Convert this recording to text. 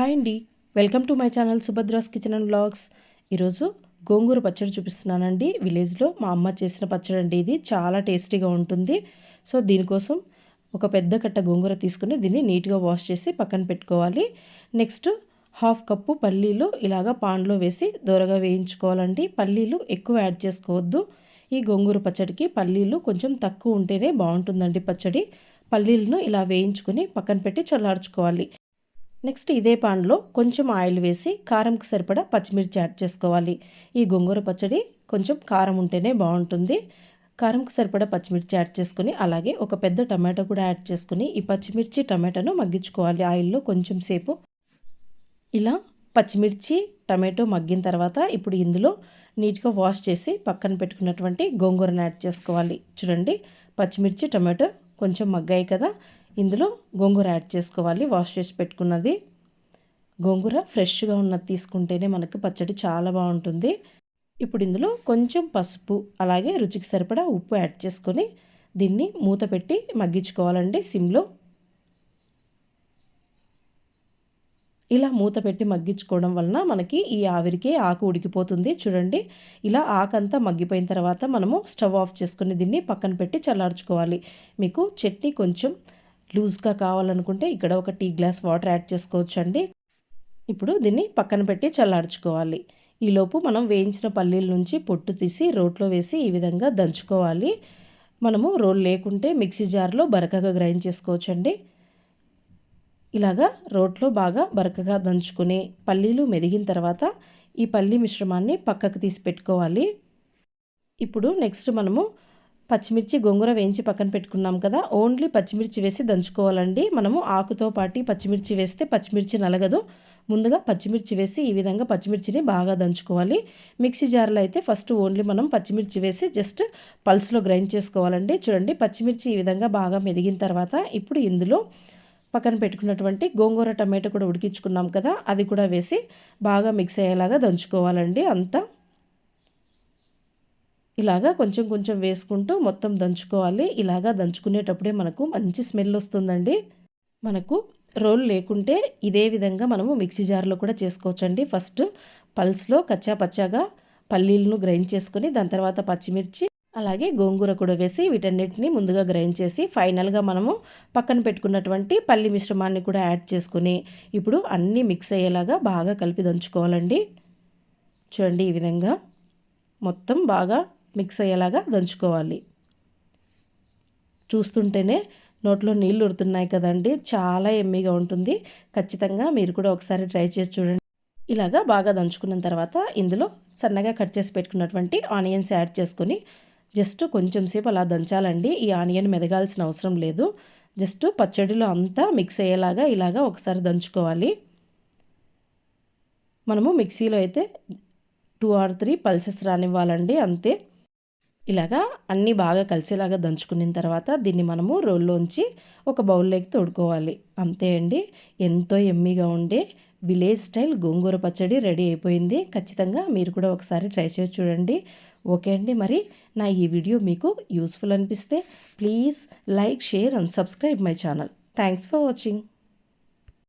Hi అండి. Welcome to my channel Subhadra's kitchen and blogs. ఈరోజు గోంగూర పచ్చడి చూపిస్తున్నానండి. విలేజ్లో మా అమ్మ చేసిన పచ్చడి అండి ఇది. చాలా టేస్టీగా ఉంటుంది. సో దీనికోసం ఒక పెద్ద కట్ట గోంగూర తీసుకుని దీన్ని నీట్గా వాష్ చేసి పక్కన పెట్టుకోవాలి. నెక్స్ట్ హాఫ్ కప్పు పల్లీలు ఇలాగా పాన్లో వేసి దూరగా వేయించుకోవాలండి. పల్లీలు ఎక్కువ యాడ్ చేసుకోవద్దు. ఈ గోంగూర పచ్చడికి పల్లీలు కొంచెం తక్కువ ఉంటేనే బాగుంటుందండి పచ్చడి. పల్లీలను ఇలా వేయించుకొని పక్కన పెట్టి చల్లార్చుకోవాలి. నెక్స్ట్ ఇదే పాన్లో కొంచెం ఆయిల్ వేసి కారంకి సరిపడా పచ్చిమిర్చి యాడ్ చేసుకోవాలి. ఈ గోంగూర పచ్చడి కొంచెం కారం ఉంటేనే బాగుంటుంది. కారంకి సరిపడా పచ్చిమిర్చి యాడ్ చేసుకుని అలాగే ఒక పెద్ద టమాటో కూడా యాడ్ చేసుకుని ఈ పచ్చిమిర్చి టమాటాను మగ్గించుకోవాలి. ఆయిల్లో కొంచెం సేపు ఇలా పచ్చిమిర్చి టమాటో మగ్గిన తర్వాత ఇప్పుడు ఇందులో నీట్గా వాష్ చేసి పక్కన పెట్టుకున్నటువంటి గోంగూరను యాడ్ చేసుకోవాలి. చూడండి పచ్చిమిర్చి టమాటో కొంచెం మగ్గాయి కదా. ఇందులో గోంగూర యాడ్ చేసుకోవాలి. వాష్ చేసి పెట్టుకున్నది. గోంగూర ఫ్రెష్గా ఉన్నది తీసుకుంటేనే మనకు పచ్చడి చాలా బాగుంటుంది. ఇప్పుడు ఇందులో కొంచెం పసుపు అలాగే రుచికి సరిపడా ఉప్పు యాడ్ చేసుకొని దీన్ని మూత పెట్టి మగ్గించుకోవాలండి సిమ్లో. ఇలా మూత పెట్టి మగ్గించుకోవడం వలన మనకి ఈ ఆవిరికి ఆకు ఉడికిపోతుంది. చూడండి ఇలా ఆకంతా మగ్గిపోయిన తర్వాత మనము స్టవ్ ఆఫ్ చేసుకుని దీన్ని పక్కన పెట్టి చల్లార్చుకోవాలి. మీకు చట్నీ కొంచెం లూజ్గా కావాలనుకుంటే ఇక్కడ ఒక టీ గ్లాస్ వాటర్ యాడ్ చేసుకోవచ్చు అండి ఇప్పుడు దీన్ని పక్కన పెట్టి చల్లార్చుకోవాలి. ఈలోపు మనం వేయించిన పల్లీల నుంచి పొట్టు తీసి రోట్లో వేసి ఈ విధంగా దంచుకోవాలి. మనము రోల్ లేకుంటే మిక్సీ జార్లో బరకగా గ్రైండ్ చేసుకోవచ్చండి. ఇలాగా రోట్లో బాగా బరకగా దంచుకుని పల్లీలు మెదిగిన తర్వాత ఈ పల్లీ మిశ్రమాన్ని పక్కకు తీసి పెట్టుకోవాలి. ఇప్పుడు నెక్స్ట్ మనము పచ్చిమిర్చి గోంగూర వేయించి పక్కన పెట్టుకున్నాం కదా ఓన్లీ పచ్చిమిర్చి వేసి దంచుకోవాలండి. మనము ఆకుతో పాటి పచ్చిమిర్చి వేస్తే పచ్చిమిర్చి నలగదు. ముందుగా పచ్చిమిర్చి వేసి ఈ విధంగా పచ్చిమిర్చిని బాగా దంచుకోవాలి. మిక్సీ జార్లో అయితే ఫస్ట్ ఓన్లీ మనం పచ్చిమిర్చి వేసి జస్ట్ పల్స్లో గ్రైండ్ చేసుకోవాలండి. చూడండి పచ్చిమిర్చి ఈ విధంగా బాగా మెదిగిన తర్వాత ఇప్పుడు ఇందులో పక్కన పెట్టుకున్నటువంటి గోంగూర టమాటో కూడా ఉడికించుకున్నాం కదా అది కూడా వేసి బాగా మిక్స్ అయ్యేలాగా దంచుకోవాలండి. అంతా ఇలాగా కొంచెం కొంచెం వేసుకుంటూ మొత్తం దంచుకోవాలి. ఇలాగా దంచుకునేటప్పుడే మనకు మంచి స్మెల్ వస్తుందండి. మనకు రోల్ లేకుంటే ఇదే విధంగా మనము మిక్సీ జార్లో కూడా చేసుకోవచ్చండి. ఫస్ట్ పల్స్లో కచ్చా పచ్చాగా పల్లీలను గ్రైండ్ చేసుకొని దాని తర్వాత పచ్చిమిర్చి అలాగే గోంగూర కూడా వేసి వీటన్నిటిని ముందుగా గ్రైండ్ చేసి ఫైనల్గా మనము పక్కన పెట్టుకున్నటువంటి పల్లి మిశ్రమాన్ని కూడా యాడ్ చేసుకుని ఇప్పుడు అన్నీ మిక్స్ అయ్యేలాగా బాగా కలిపి దంచుకోవాలండి. చూడండి ఈ విధంగా మొత్తం బాగా మిక్స్ అయ్యేలాగా దంచుకోవాలి. చూస్తుంటేనే నోట్లో నీళ్ళు ఉడుతున్నాయి కదండి. చాలా ఎమ్మిగా ఉంటుంది. ఖచ్చితంగా మీరు కూడా ఒకసారి ట్రై చేసి చూడండి. ఇలాగా బాగా దంచుకున్న తర్వాత ఇందులో సన్నగా కట్ చేసి పెట్టుకున్నటువంటి ఆనియన్స్ యాడ్ చేసుకొని జస్ట్ కొంచెం సేపు అలా దంచాలండి. ఈ ఆనియన్ మెదగాల్సిన అవసరం లేదు. జస్ట్ పచ్చడిలో అంతా మిక్స్ అయ్యేలాగా ఇలాగా ఒకసారి దంచుకోవాలి. మనము మిక్సీలో అయితే టూ ఆర్ త్రీ పల్సెస్ రానివ్వాలండి. అంతే. ఇలాగా అన్నీ బాగా కలిసేలాగా దంచుకున్న తర్వాత దీన్ని మనము రోల్లోంచి ఒక బౌల్లోకి తోడుకోవాలి. అంతే అండి. ఎంతో ఎమ్మీగా ఉండే విలేజ్ స్టైల్ గోంగూర పచ్చడి రెడీ అయిపోయింది. ఖచ్చితంగా మీరు కూడా ఒకసారి ట్రై చేసి చూడండి. ఓకే అండి మరి. నా ఈ వీడియో మీకు యూస్ఫుల్ అనిపిస్తే please like share and subscribe my channel. Thanks for watching.